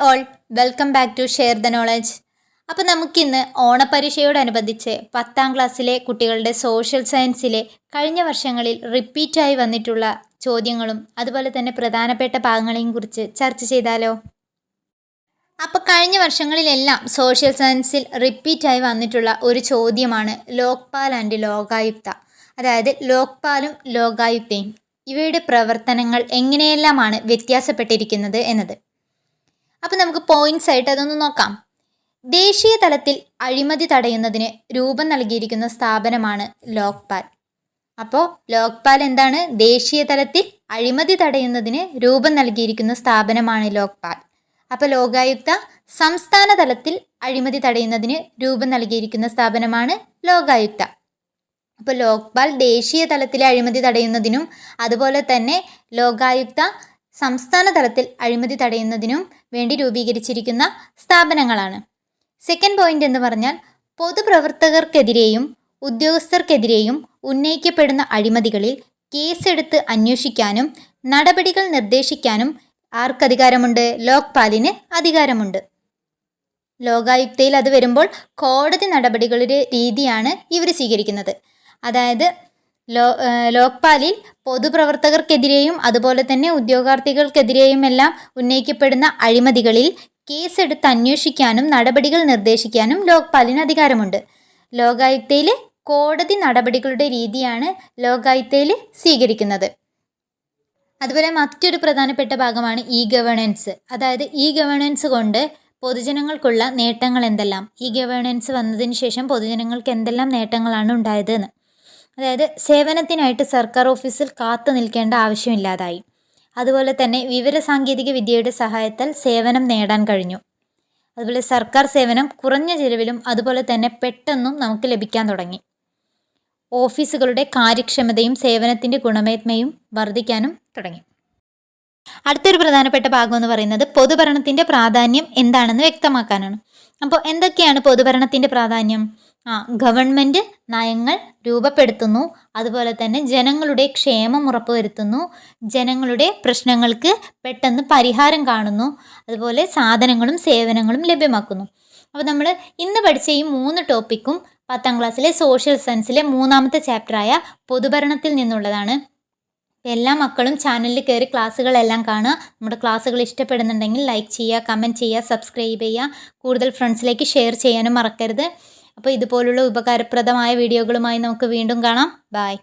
All welcome back to share the knowledge അപ്പോൾ നമുക്കിന്ന് ഓണപരീക്ഷയോടനുബന്ധിച്ച് പത്താം ക്ലാസ്സിലെ കുട്ടികളുടെ സോഷ്യൽ സയൻസിലെ കഴിഞ്ഞ വർഷങ്ങളിൽ റിപ്പീറ്റായി വന്നിട്ടുള്ള ചോദ്യങ്ങളും അതുപോലെ തന്നെ പ്രധാനപ്പെട്ട ഭാഗങ്ങളെയും കുറിച്ച് ചർച്ച ചെയ്താലോ? അപ്പോൾ കഴിഞ്ഞ വർഷങ്ങളിലെല്ലാം സോഷ്യൽ സയൻസിൽ റിപ്പീറ്റായി വന്നിട്ടുള്ള ഒരു ചോദ്യമാണ് ലോക്പാൽ ആൻഡ് ലോകായുക്ത. അതായത് ലോക്പാലും ലോകായുക്തയും. ഇവയുടെ പ്രവർത്തനങ്ങൾ എങ്ങനെയെല്ലാമാണ് വ്യത്യാസപ്പെട്ടിരിക്കുന്നത് എന്നത്. അപ്പോൾ നമുക്ക് പോയിന്റ്സ് ആയിട്ട് അതൊന്ന് നോക്കാം. ദേശീയ തലത്തിൽ അഴിമതി തടയുന്നതിന് രൂപം നൽകിയിരിക്കുന്ന സ്ഥാപനമാണ് ലോക്പാൽ. അപ്പോൾ ലോക്പാൽ എന്താണ്? ദേശീയ തലത്തിൽ അഴിമതി തടയുന്നതിന് രൂപം നൽകിയിരിക്കുന്ന സ്ഥാപനമാണ് ലോക്പാൽ. അപ്പോൾ ലോകായുക്ത സംസ്ഥാന തലത്തിൽ അഴിമതി തടയുന്നതിന് രൂപം നൽകിയിരിക്കുന്ന സ്ഥാപനമാണ് ലോകായുക്ത. അപ്പോൾ ലോക്പാൽ ദേശീയ തലത്തിലെ അഴിമതി തടയുന്നതിനും അതുപോലെ തന്നെ ലോകായുക്ത സംസ്ഥാന തലത്തിൽ അഴിമതി തടയുന്നതിനും വേണ്ടി രൂപീകരിച്ചിരിക്കുന്ന സ്ഥാപനങ്ങളാണ്. സെക്കൻഡ് പോയിന്റ് എന്ന് പറഞ്ഞാൽ പൊതുപ്രവർത്തകർക്കെതിരെയും ഉദ്യോഗസ്ഥർക്കെതിരെയും ഉന്നയിക്കപ്പെടുന്ന അഴിമതികളിൽ കേസെടുത്ത് അന്വേഷിക്കാനും നടപടികൾ നിർദ്ദേശിക്കാനും ആർക്കധികാരമുണ്ട്? ലോക്പാലിന് അധികാരമുണ്ട്. ലോകായുക്തയിൽ അത് വരുമ്പോൾ കോടതി നടപടികളുടെ രീതിയാണ് ഇവർ സ്വീകരിക്കുന്നത്. അതായത് ലോ ലോക്പാലിൽ പൊതുപ്രവർത്തകർക്കെതിരെയും അതുപോലെ തന്നെ ഉദ്യോഗാർത്ഥികൾക്കെതിരെയും എല്ലാം ഉന്നയിക്കപ്പെടുന്ന അഴിമതികളിൽ കേസെടുത്ത് അന്വേഷിക്കാനും നടപടികൾ നിർദ്ദേശിക്കാനും ലോക്പാലിന് അധികാരമുണ്ട്. ലോകായുക്തയിൽ കോടതി നടപടികളുടെ രീതിയാണ് ലോകായുക്തയിൽ സ്വീകരിക്കുന്നത്. അതുപോലെ മറ്റൊരു പ്രധാനപ്പെട്ട ഭാഗമാണ് ഇ ഗവേണൻസ് അതായത് ഇ ഗവേണൻസ് കൊണ്ട് പൊതുജനങ്ങൾക്കുള്ള നേട്ടങ്ങൾ എന്തെല്ലാം? ഇ ഗവേണൻസ് വന്നതിന് ശേഷം പൊതുജനങ്ങൾക്ക് എന്തെല്ലാം നേട്ടങ്ങളാണ് ഉണ്ടായത് എന്ന് അതായത് സേവനത്തിനായിട്ട് സർക്കാർ ഓഫീസിൽ കാത്തു നിൽക്കേണ്ട ആവശ്യമില്ലാതായി. അതുപോലെ തന്നെ വിവരസാങ്കേതിക വിദ്യയുടെ സഹായത്താൽ സേവനം നേടാൻ കഴിഞ്ഞു. അതുപോലെ സർക്കാർ സേവനം കുറഞ്ഞ ചിലവിലും അതുപോലെ തന്നെ പെട്ടെന്നും നമുക്ക് ലഭിക്കാൻ തുടങ്ങി. ഓഫീസുകളുടെ കാര്യക്ഷമതയും സേവനത്തിന്റെ ഗുണമേന്മയും വർദ്ധിക്കാനും തുടങ്ങി. അടുത്തൊരു പ്രധാനപ്പെട്ട ഭാഗം എന്ന് പറയുന്നത് പൊതുഭരണത്തിന്റെ പ്രാധാന്യം എന്താണെന്ന് വ്യക്തമാക്കാനാണ്. അപ്പോൾ എന്തൊക്കെയാണ് പൊതുഭരണത്തിന്റെ പ്രാധാന്യം? ഗവൺമെന്റ് നയങ്ങൾ രൂപപ്പെടുത്തുന്നു. അതുപോലെ തന്നെ ജനങ്ങളുടെ ക്ഷേമം ഉറപ്പുവരുത്തുന്നു. ജനങ്ങളുടെ പ്രശ്നങ്ങൾക്ക് പെട്ടെന്ന് പരിഹാരം കാണുന്നു. അതുപോലെ സാധനങ്ങളും സേവനങ്ങളും ലഭ്യമാക്കുന്നു. അപ്പോൾ നമ്മൾ ഇന്ന് പഠിച്ച ഈ മൂന്ന് ടോപ്പിക്കും പത്താം ക്ലാസ്സിലെ സോഷ്യൽ സയൻസിലെ മൂന്നാമത്തെ ചാപ്റ്ററായ പൊതുഭരണത്തിൽ നിന്നുള്ളതാണ്. എല്ലാ മക്കളും ചാനലിൽ കയറി ക്ലാസ്സുകളെല്ലാം കാണുക. നമ്മുടെ ക്ലാസ്സുകൾ ഇഷ്ടപ്പെടുന്നുണ്ടെങ്കിൽ ലൈക്ക് ചെയ്യുക കമന്റ് ചെയ്യുക സബ്സ്ക്രൈബ് ചെയ്യുക. കൂടുതൽ ഫ്രണ്ട്സിലേക്ക് ഷെയർ ചെയ്യാനും മറക്കരുത്. അപ്പോൾ ഇതുപോലുള്ള ഉപകാരപ്രദമായ വീഡിയോകളുമായി നമുക്ക് വീണ്ടും കാണാം. ബായ്